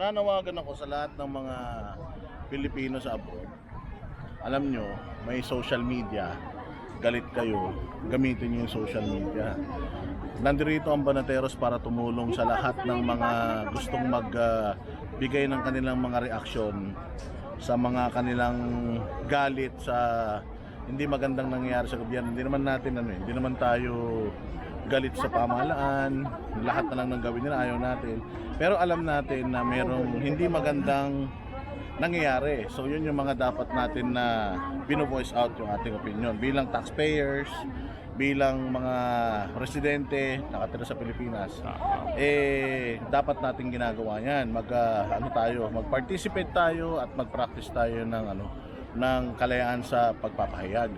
Nananawagan ako sa lahat ng mga Pilipino sa abroad. Alam nyo, may social media. Galit kayo, gamitin nyo yung social media. Nandito ang Banateros para tumulong sa lahat ng mga gustong magbigay ng kanilang mga reaksyon sa mga kanilang galit sa hindi magandang nangyayari sa gobyerno. Hindi naman natin ano, eh, hindi naman tayo galit sa pamahalaan, lahat na lang ng gawin nila ayaw natin. Pero alam natin na merong hindi magandang nangyayari. So yun yung mga dapat natin na bino-voice out yung ating opinion bilang taxpayers, bilang mga residente nakatira sa Pilipinas. Eh dapat natin ginagawa 'yan. Mag ah, ano tayo, mag-participate tayo at mag-practice tayo ng ano ng kalayaan sa pagpapahayag.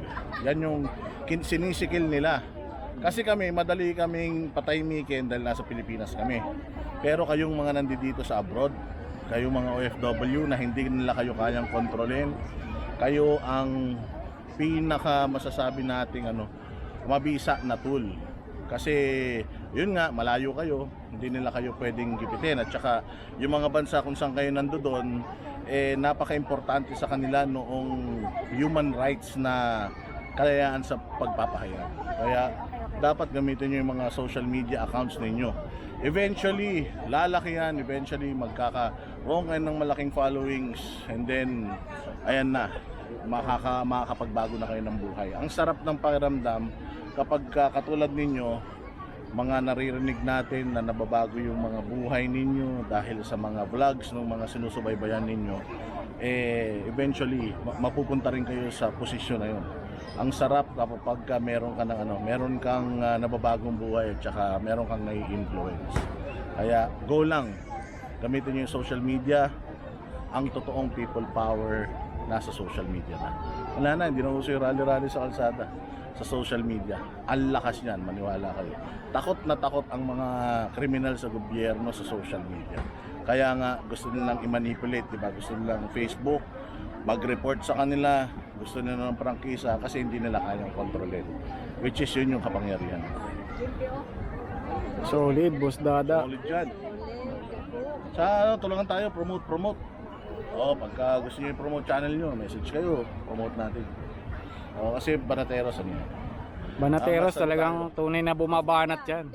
Yan yung kin- sinisikil nila. Kasi kami, madali kaming pataymikin dahil nasa Pilipinas kami. Pero kayong mga nandito sa abroad, kayong mga OFW na hindi nila kayo kayang kontrolin, kayo ang pinaka masasabi nating ano, mabisa na tool. Kasi yun nga, malayo kayo, hindi nila kayo pwedeng gipitin. At saka yung mga bansa kung saan kayo nandoon, eh, napaka-importante sa kanila noong human rights na kalayaan sa pagpapahayag. Kaya dapat gamitin nyo yung mga social media accounts ninyo. Eventually, lalaki yan. Eventually, magkakaroon kayo ng malaking followings. And then, ayan na, makaka, makakapagbago na kayo ng buhay. Ang sarap ng pakiramdam kapag ka, katulad ninyo, mga naririnig natin na nababago yung mga buhay ninyo dahil sa mga vlogs ng mga sinusubaybayan ninyo eh eventually ma- mapupunta rin kayo sa posisyon na yun. Ang sarap kapag ka meron ka ng ano meron kang ah, nababagong buhay at saka meron kang nai-influence. Kaya go lang. Gamitin niyo yung social media. Ang totoong people power nasa social media na. Wala na hindi na uso yung rally-rally sa kalsada sa social media. Ang lakas niyan, maniwala kayo. Takot na takot ang mga kriminal sa gobyerno sa social media. Kaya nga gusto nilang i-manipulate, di ba? Gusto nilang Facebook, mag-report sa kanila, gusto nila ng prangkisa kasi hindi nila kayang kontrolin. Which is yun yung kapangyarihan. Solid, boss dada. Solid dyan. Sa ano, tulungan tayo, promote, promote. O, pagka gusto niyo i-promote channel nyo, message kayo, promote natin. O, kasi Banateros ano yan. Banateros Tama, talagang tunay na bumabanat yan.